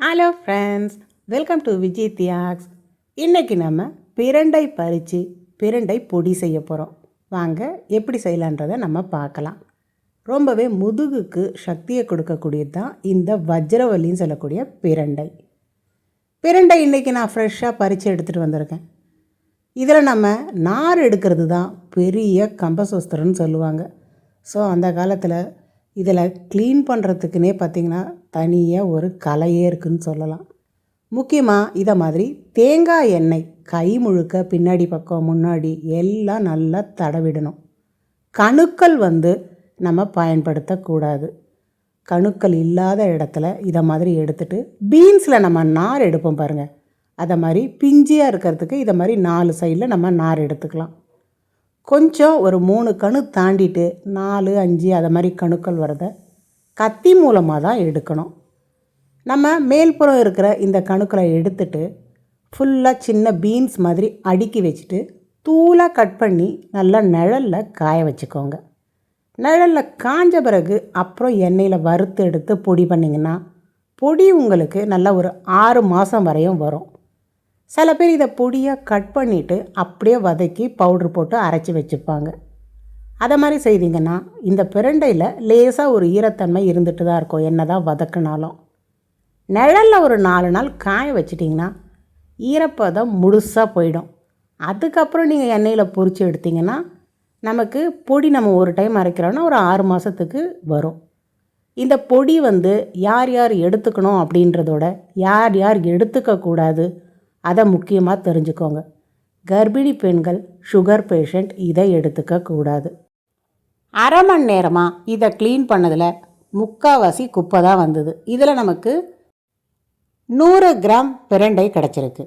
Hello friends welcome to Vijay Thiyags இன்றைக்கி நம்ம பிரண்டை பறித்து பிரண்டை பொடி செய்ய போகிறோம் வாங்க எப்படி செய்யலான்றதை நம்ம பார்க்கலாம். ரொம்பவே முதுகுக்கு சக்தியை கொடுக்கக்கூடியது தான் இந்த வஜ்ரவல்லின்னு சொல்லக்கூடிய பிரண்டை. பிரண்டை இன்றைக்கி நான் ஃப்ரெஷ்ஷாக பறித்து எடுத்துகிட்டு வந்திருக்கேன். இதில் நம்ம நார் எடுக்கிறது தான் பெரிய கம்பசோஸ்திரம்னு சொல்லுவாங்க. ஸோ அந்த காலத்தில் இதில் க்ளீன் பண்ணுறதுக்குனே பார்த்திங்கன்னா தனியாக ஒரு கலையே இருக்குன்னு சொல்லலாம். முக்கியமாக இதை மாதிரி தேங்காய் எண்ணெய் கை முழுக்க பின்னாடி பக்கம் முன்னாடி எல்லாம் நல்லா தடவிடணும். கணுக்கள் வந்து நம்ம பயன்படுத்தக்கூடாது. கணுக்கள் இல்லாத இடத்துல இதை மாதிரி எடுத்துட்டு பீன்ஸில் நம்ம நார் எடுப்போம் பாருங்கள் அதை மாதிரி பிஞ்சியாக இருக்கிறதுக்கு இதை மாதிரி நாலு சைடில் நம்ம நார் எடுத்துக்கலாம். கொஞ்சம் ஒரு மூணு கணு தாண்டிட்டு நாலு அஞ்சு அதை மாதிரி கணுக்கள் வரதை கத்தி மூலமாக தான் எடுக்கணும். நம்ம மேல்புறம் இருக்கிற இந்த கணுக்களை எடுத்துட்டு ஃபுல்லாக சின்ன பீன்ஸ் மாதிரி அடுக்கி வச்சுட்டு தூளாக கட் பண்ணி நல்லா நிழலில் காய வச்சுக்கோங்க. நிழலில் காஞ்ச பிறகு அப்புறம் எண்ணெயில் வறுத்து எடுத்து பொடி பண்ணிங்கன்னா பொடி உங்களுக்கு நல்லா ஒரு ஆறு மாதம் வரையும் வரும். சில பேர் இதை பொடியாக கட் பண்ணிவிட்டு அப்படியே வதக்கி பவுட்ரு போட்டு அரைச்சி வச்சுப்பாங்க. அதை மாதிரி செய்தீங்கன்னா இந்த பிரண்டையில் லேசாக ஒரு ஈரத்தன்மை இருந்துட்டு தான் இருக்கும் என்ன தான் வதக்குனாலும். நிழலில் ஒரு நாலு நாள் காய வச்சிட்டிங்கன்னா ஈரப்பதம் முழுசாக போயிடும். அதுக்கப்புறம் நீங்கள் எண்ணெயில் பொறிச்சு எடுத்திங்கன்னா நமக்கு பொடி நம்ம ஒரு டைம் அரைக்கிறோன்னா ஒரு ஆறு மாதத்துக்கு வரும். இந்த பொடி வந்து யார் யார் எடுத்துக்கணும் அப்படின்றதோட யார் யார் எடுத்துக்கக்கூடாது அதை முக்கியமாக தெரிஞ்சுக்கோங்க. கர்ப்பிணி பெண்கள் சுகர் பேஷண்ட் இதை எடுத்துக்க கூடாது. அரை மணி நேரமாக இதை க்ளீன் பண்ணதில் முக்கால்வாசி குப்பை தான் வந்தது. இதில் நமக்கு நூறு கிராம் பிரண்டை கிடச்சிருக்கு.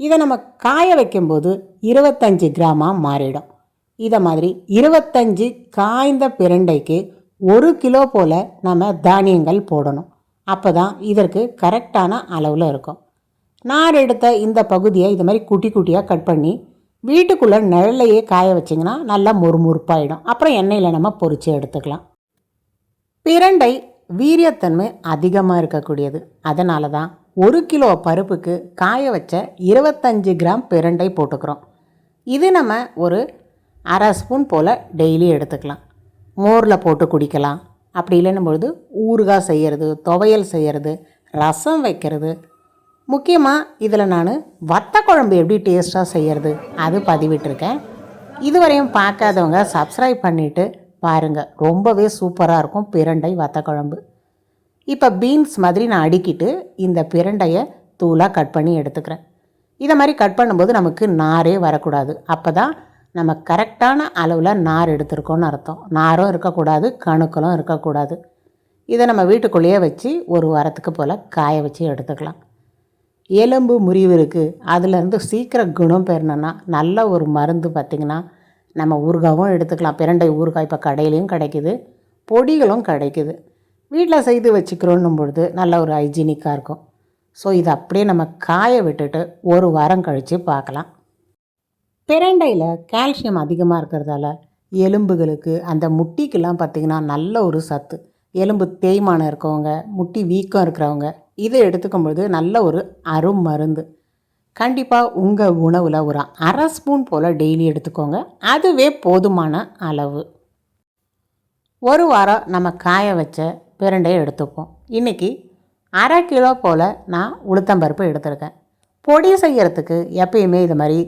இதை நம்ம காய வைக்கும்போது இருபத்தஞ்சி கிராமாக மாறிடும். இதை மாதிரி இருபத்தஞ்சி காய்ந்த பிரண்டைக்கு ஒரு கிலோ போல் நம்ம தானியங்கள் போடணும். அப்போ தான் இதற்கு கரெக்டான அளவில் இருக்கும். நார் எடுத்த இந்த பகுதியை இது மாதிரி குட்டி குட்டியாக கட் பண்ணி வீட்டுக்குள்ளே நிழலையே காய வச்சிங்கன்னா நல்லா முறுமுறுப்பாயிடும். அப்புறம் எண்ணெயில் நம்ம பொரித்து எடுத்துக்கலாம். பிரண்டை வீரியத்தன்மை அதிகமாக இருக்கக்கூடியது. அதனால தான் ஒரு கிலோ பருப்புக்கு காய வச்ச இருபத்தஞ்சி கிராம் பிரண்டை போட்டுக்கிறோம். இது நம்ம ஒரு அரை ஸ்பூன் போல் டெய்லி எடுத்துக்கலாம். மோரில் போட்டு குடிக்கலாம். அப்படி இல்லைன்னும் பொழுது ஊறுகாய் செய்கிறது துவையல் செய்கிறது ரசம் வைக்கிறது முக்கியமாக இதில் நான் வத்த குழம்பு எப்படி டேஸ்ட்டாக செய்கிறது அது பதிவிட்டிருக்கேன். இதுவரையும் பார்க்காதவங்க சப்ஸ்கிரைப் பண்ணிவிட்டு பாருங்கள் ரொம்பவே சூப்பராக இருக்கும் பிரண்டை வத்த குழம்பு. இப்போ பீன்ஸ் மாதிரி நான் அடுக்கிட்டு இந்த பிரண்டையை தூளாக கட் பண்ணி எடுத்துக்கிறேன். இதை மாதிரி கட் பண்ணும்போது நமக்கு நாரே வரக்கூடாது. அப்போ தான் நம்ம கரெக்டான அளவில் நார் எடுத்திருக்கோன்னு அர்த்தம். நாரும் இருக்கக்கூடாது கணுக்களும் இருக்கக்கூடாது. இதை நம்ம வீட்டுக்குள்ளேயே வச்சு ஒரு வாரத்துக்கு போல் காய வச்சு எடுத்துக்கலாம். எலும்பு முறிவு இருக்குது அதுலேருந்து சீக்கிரம் குணம் பெறணுன்னா நல்ல ஒரு மருந்து பார்த்திங்கன்னா நம்ம ஊறுகாவும் எடுத்துக்கலாம். பிரண்டை ஊறுகாய் இப்போ கடையிலையும் கிடைக்குது பொடிகளும் கிடைக்குது. வீட்டில் செய்து வச்சுக்கிறோன்னும் பொழுது நல்ல ஒரு ஹைஜீனிக்காக இருக்கும். ஸோ இதை அப்படியே நம்ம காய விட்டுட்டு ஒரு வாரம் கழித்து பார்க்கலாம் பிரண்டையில் கால்சியம் அதிகமாக இருக்கிறதால எலும்புகளுக்கு அந்த முட்டிக்கெல்லாம் பார்த்திங்கன்னா நல்ல ஒரு சத்து. எலும்பு தேய்மானம் இருக்கவங்க முட்டி வீக்கம் இருக்கிறவங்க இதை எடுத்துக்கும்போது நல்ல ஒரு அரும் மருந்து கண்டிப்பாக உங்கள் உணவில் ஒரு அரை ஸ்பூன் போல் டெய்லி எடுத்துக்கோங்க. அதுவே போதுமான அளவு. ஒரு வாரம் நம்ம காய வச்ச பிரண்டையை எடுத்துப்போம். இன்றைக்கி அரை கிலோ போல் நான் உளுத்தம்பருப்பு எடுத்திருக்கேன். பொடி செய்கிறதுக்கு எப்பயுமே இது மாதிரி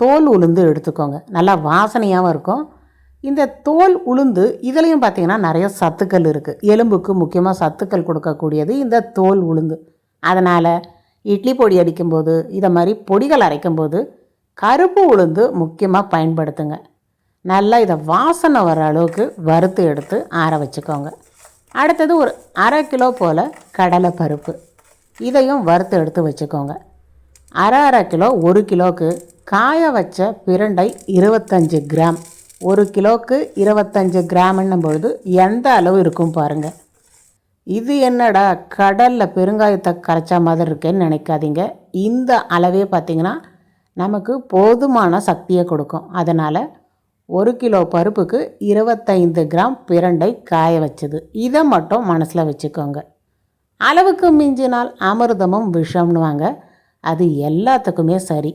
தோல் உளுந்து எடுத்துக்கோங்க. நல்லா வாசனையாகவும் இருக்கும். இந்த தோல் உளுந்து இதுலேயும் பார்த்திங்கன்னா நிறைய சத்துக்கள் இருக்குது எலும்புக்கு முக்கியமாக சத்துக்கள் கொடுக்கக்கூடியது இந்த தோல் உளுந்து. அதனால் இட்லி பொடி அடிக்கும்போது இதை மாதிரி பொடிகள் அரைக்கும்போது கருப்பு உளுந்து முக்கியமாக பயன்படுத்துங்க. நல்லா இதை வாசனை வர அளவுக்கு வறுத்து எடுத்து ஆற வச்சுக்கோங்க. அடுத்தது ஒரு அரை கிலோ போல் கடலை பருப்பு. இதையும் வறுத்து எடுத்து வச்சுக்கோங்க. அரை அரை கிலோ ஒரு கிலோவுக்கு காய வச்ச பிரண்டை இருபத்தஞ்சி கிராம். ஒரு கிலோவுக்கு இருபத்தஞ்சு கிராமுன்னும் பொழுது எந்த அளவு இருக்கும் பாருங்கள் இது என்னடா கடலில் பெருங்காயத்தை கரைச்சா மாதிரி இருக்கேன்னு நினைக்காதீங்க. இந்த அளவே பார்த்திங்கன்னா நமக்கு போதுமான சக்தியை கொடுக்கும். அதனால் ஒரு கிலோ பருப்புக்கு இருபத்தைந்து கிராம் பிரண்டை காய வச்சது. இதை மட்டும் மனசில் வச்சுக்கோங்க. அளவுக்கு மிஞ்சினால் அமிர்தமும் விஷம்னுவாங்க. அது எல்லாத்துக்குமே சரி.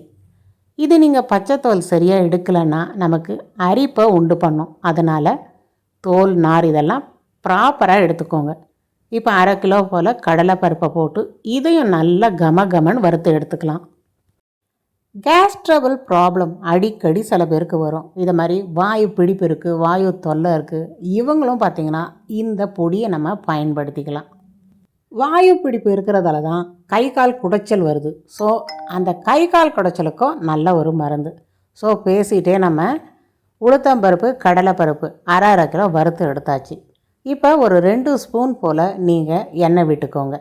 இது நீங்கள் பச்சைத்தோல் சரியாக எடுக்கலைன்னா நமக்கு அரிப்பை உண்டு பண்ணும். அதனால் தோல் நார் இதெல்லாம் ப்ராப்பராக எடுத்துக்கோங்க. இப்போ அரை கிலோ போல் கடலைப்பருப்பை போட்டு இதையும் நல்லா கம கமன் வறுத்து எடுத்துக்கலாம். கேஸ் ட்ரபிள் ப்ராப்ளம் அடிக்கடி சில பேருக்கு வரும். இதை மாதிரி வாயு பிடிப்பு இருக்குது வாயு தொல்லை இருக்குது இவங்களும் பார்த்திங்கன்னா இந்த பொடியை நம்ம பயன்படுத்திக்கலாம். வாயு பிடிப்பு இருக்கிறதால தான் கை கால் குடைச்சல் வருது. ஸோ அந்த கை கால் குடைச்சலுக்கும் நல்ல ஒரு மருந்து. ஸோ பேசிகிட்டே நம்ம உளுத்தம்பருப்பு கடலைப்பருப்பு அரை அரை கிலோ வறுத்து எடுத்தாச்சு. இப்போ ஒரு ரெண்டு ஸ்பூன் போல் நீங்கள் எண்ணெய் விட்டுக்கோங்க.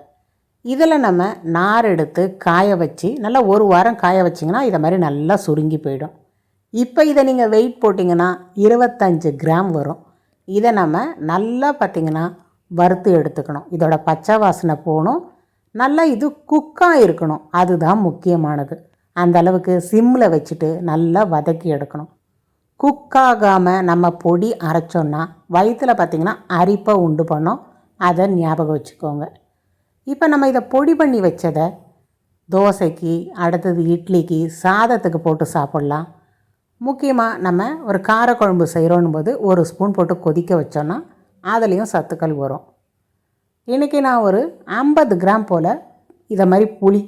இதில் நம்ம நார் எடுத்து காய வச்சு நல்லா ஒரு வாரம் காய வச்சிங்கன்னா இதை மாதிரி நல்லா சுருங்கி போயிடும். இப்போ இதை நீங்கள் வெயிட் போட்டிங்கன்னா இருபத்தஞ்சு கிராம் வரும். இதை நம்ம நல்லா பார்த்திங்கன்னா வறுத்து எடுத்துக்கணும். இதோட பச்சை வாசனை போகணும். நல்லா இது குக்காக இருக்கணும். அதுதான் முக்கியமானது. அந்த அளவுக்கு சிம்மில் வச்சுட்டு நல்லா வதக்கி எடுக்கணும். குக்காகாமல் நம்ம பொடி அரைச்சோன்னா வயிற்றில் பார்த்திங்கன்னா அரிப்பை உண்டு பண்ணோம். அதை ஞாபகம் வச்சுக்கோங்க. இப்போ நம்ம இதை பொடி பண்ணி வச்சதை தோசைக்கு அடுத்தது இட்லிக்கு சாதத்துக்கு போட்டு சாப்பிட்லாம். முக்கியமாக நம்ம ஒரு காரக்குழம்பு செய்கிறோன்னும் போது ஒரு ஸ்பூன் போட்டு கொதிக்க வச்சோன்னா அதுலேயும் சத்துக்கள் வரும். இன்றைக்கி நான் ஒரு ஐம்பது கிராம் போல் இதை மாதிரி புளி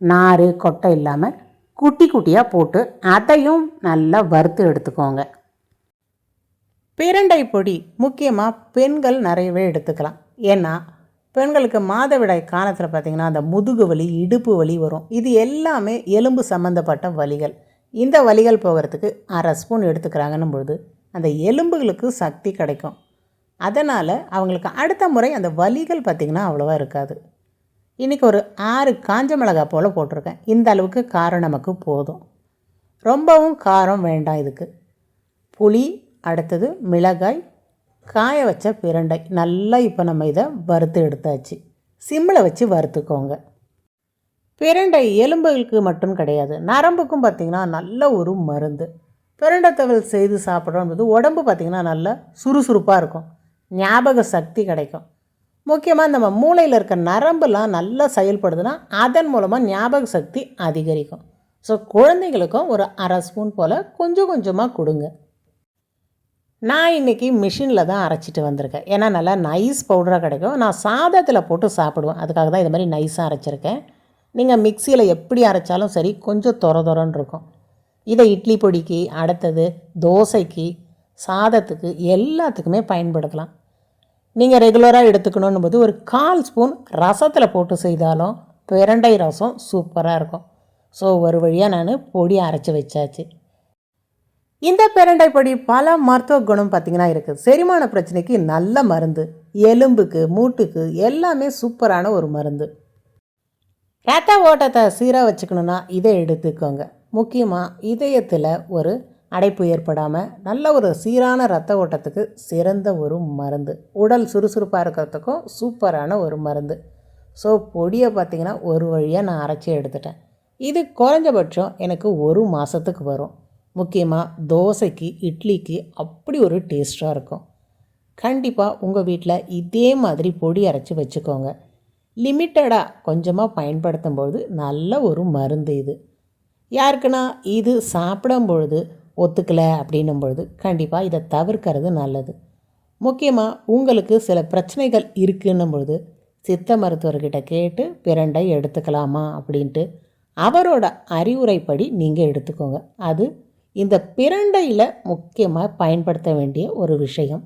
நார் கொட்டை இல்லாமல் குட்டி குட்டியாக போட்டு அதையும் நல்லா வறுத்து எடுத்துக்கோங்க. பிரண்டை பொடி முக்கியமாக பெண்கள் நிறையவே எடுத்துக்கலாம். ஏன்னா பெண்களுக்கு மாதவிடாய் காலத்தில் பார்த்திங்கன்னா அந்த முதுகு வலி இடுப்பு வலி வரும். இது எல்லாமே எலும்பு சம்மந்தப்பட்ட வலிகள். இந்த வலிகள் போகிறதுக்கு அரை ஸ்பூன் எடுத்துக்கிறாங்கன்னும் பொழுது அந்த எலும்புகளுக்கு சக்தி கிடைக்கும். அதனால் அவங்களுக்கு அடுத்த முறை அந்த வலிகள் பார்த்திங்கன்னா அவ்வளோவா இருக்காது. இன்றைக்கி ஒரு ஆறு காஞ்ச மிளகாய் போல் போட்டிருக்கேன். இந்த அளவுக்கு காரம் நமக்கு போதும். ரொம்பவும் காரம் வேண்டாம் இதுக்கு. புளி அடுத்தது மிளகாய் காய வச்ச பிரண்டை. நல்லா இப்போ நம்ம இதை வறுத்து எடுத்தாச்சு. சிம்மில் வச்சு வறுத்துக்கோங்க. பிரண்டை எலும்புகளுக்கு மட்டும் கிடையாது. நரம்புக்கும் பார்த்திங்கன்னா நல்ல ஒரு மருந்து. பிரண்டை பிரண்டத்தவல் செய்து சாப்பிட்றோன்றது உடம்பு பார்த்திங்கன்னா நல்லா சுறுசுறுப்பாக இருக்கும். ஞாபக சக்தி கிடைக்கும். முக்கியமாக நம்ம மூளையில் இருக்க நரம்புலாம் நல்லா செயல்படுதுன்னா அதன் மூலமாக ஞாபக சக்தி அதிகரிக்கும். ஸோ குழந்தைங்களுக்கும் ஒரு அரை ஸ்பூன் போல் கொஞ்சம் கொஞ்சமாக கொடுங்க. நான் இன்றைக்கி மிஷினில் தான் அரைச்சிட்டு வந்திருக்கேன். ஏன்னா நல்லா நைஸ் பவுடராக கிடைக்கும். நான் சாதத்தில் போட்டு சாப்பிடுவேன். அதுக்காக தான் இது மாதிரி நைஸாக அரைச்சிருக்கேன். நீங்கள் மிக்சியில் எப்படி அரைச்சாலும் சரி கொஞ்சம் தொர தொரன்னு இருக்கும். இதை இட்லி பொடிக்கு அடுத்தது தோசைக்கு சாதத்துக்கு எல்லாத்துக்குமே பயன்படுத்தலாம். நீங்கள் ரெகுலராக எடுத்துக்கணும் போது ஒரு கால் ஸ்பூன் ரசத்தில் போட்டு செய்தாலும் பிரண்டை ரசம் சூப்பராக இருக்கும். ஸோ ஒரு வழியாக நான் பொடி அரைச்சி வச்சாச்சு. இந்த பிரண்டை பொடி பல மருத்துவ குணம் பார்த்திங்கன்னா இருக்குது செரிமான பிரச்சனைக்கு நல்ல மருந்து எலும்புக்கு மூட்டுக்கு எல்லாமே சூப்பரான ஒரு மருந்து. ரத்த ஓட்டத்தை சீராக வச்சுக்கணுன்னா இதை எடுத்துக்கோங்க. முக்கியமாக இதயத்தில் ஒரு அடைப்பு ஏற்படாமல் நல்ல ஒரு சீரான ரத்த ஓட்டத்துக்கு சிறந்த ஒரு மருந்து. உடல் சுறுசுறுப்பாக இருக்கிறதுக்கும் சூப்பரான ஒரு மருந்து. ஸோ பொடியை பார்த்திங்கன்னா ஒரு வழியாக நான் அரைச்சி எடுத்துட்டேன். இது குறைஞ்சபட்சம் எனக்கு ஒரு மாதத்துக்கு வரும். முக்கியமாக தோசைக்கு இட்லிக்கு அப்படி ஒரு டேஸ்ட்டாக இருக்கும். கண்டிப்பாக உங்கள் வீட்டில் இதே மாதிரி பொடி அரைச்சி வச்சுக்கோங்க. லிமிட்டடாக கொஞ்சமாக பயன்படுத்தும் நல்ல ஒரு மருந்து இது. யாருக்குன்னா இது சாப்பிடும் பொழுது ஒத்துக்கலை அப்படின்னும் பொழுது கண்டிப்பாக இதை தவிர்க்கிறது நல்லது. முக்கியமாக உங்களுக்கு சில பிரச்சனைகள் இருக்குன்னும் பொழுது சித்த மருத்துவர்கிட்ட கேட்டு பிரண்டை எடுத்துக்கலாமா அப்படின்ட்டு அவரோட அறிவுரைப்படி நீங்கள் எடுத்துக்கோங்க. அது இந்த பிரண்டையில் முக்கியமாக பயன்படுத்த வேண்டிய ஒரு விஷயம்.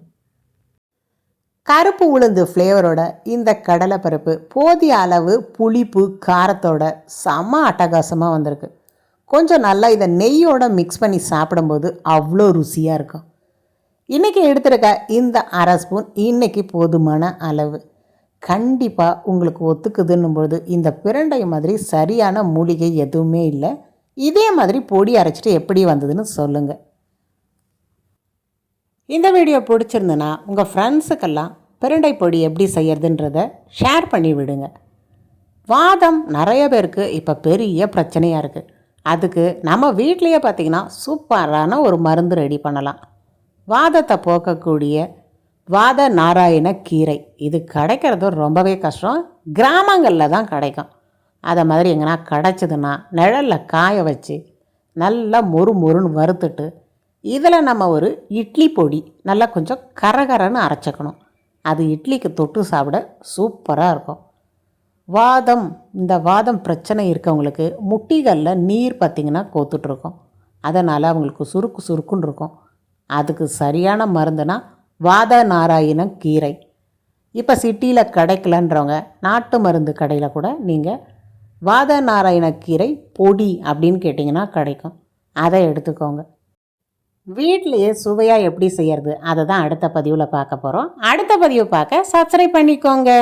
கருப்பு உளுந்து ஃப்ளேவரோட இந்த கடலைப்பருப்பு போதிய அளவு புளிப்பு காரத்தோட செம அட்டகாசமாக வந்திருக்கு. கொஞ்சம் நல்லா இதை நெய்யோட மிக்ஸ் பண்ணி சாப்பிடும்போது அவ்வளோ ருசியாக இருக்கும். இன்றைக்கி எடுத்துருக்க இந்த அரை ஸ்பூன் இன்றைக்கி போதுமான அளவு. கண்டிப்பாக உங்களுக்கு ஒத்துக்குதுன்னும் பொழுது இந்த பிரண்டை மாதிரி சரியான மூலிகை எதுவுமே இல்லை. இதே மாதிரி பொடி அரைச்சிட்டு எப்படி வந்ததுன்னு சொல்லுங்கள் இந்த வீடியோ பிடிச்சிருந்துன்னா உங்கள் ஃப்ரெண்ட்ஸுக்கெல்லாம் பிரண்டை பொடி எப்படி செய்யறதுன்றத ஷேர் பண்ணி விடுங்க. வாதம் நிறைய பேருக்கு இப்போ பெரிய பிரச்சனையாக இருக்குது அதுக்கு நம்ம வீட்லேயே பார்த்திங்கன்னா சூப்பரான ஒரு மருந்து ரெடி பண்ணலாம். வாதத்தை போக்கக்கூடிய வாத நாராயண கீரை. இது கிடைக்கிறது ரொம்பவே கஷ்டம். கிராமங்களில் தான் கிடைக்கும். அதை மாதிரி எங்கன்னா கிடச்சிதுன்னா நிழலில் காய வச்சு நல்லா மொறு மொறுன்னு வறுத்துட்டு இதில் நம்ம ஒரு இட்லி பொடி நல்லா கொஞ்சம் கரகரன்னு அரைச்சிக்கணும். அது இட்லிக்கு தொட்டு சாப்பிட சூப்பராக இருக்கும். வாதம் இந்த வாதம் பிரச்சனை இருக்கவங்களுக்கு முட்டிகளில் நீர் பார்த்திங்கன்னா கோத்துட்ருக்கோம். அதனால் அவங்களுக்கு சுருக்கு சுருக்குன்னு இருக்கும். அதுக்கு சரியான மருந்துனா வாத நாராயண கீரை. இப்போ சிட்டியில் கிடைக்கலன்றவங்க நாட்டு மருந்து கடையில் கூட நீங்கள் வாத நாராயண கீரை பொடி அப்படின்னு கேட்டிங்கன்னா கிடைக்கும். அதை எடுத்துக்கோங்க. வீட்லேயே சுவையாக எப்படி செய்யறது? அதை தான் அடுத்த பதிவில் பார்க்க போகிறோம் அடுத்த பதிவு பார்க்க சப்ஸ்கிரைப் பண்ணிக்கோங்க.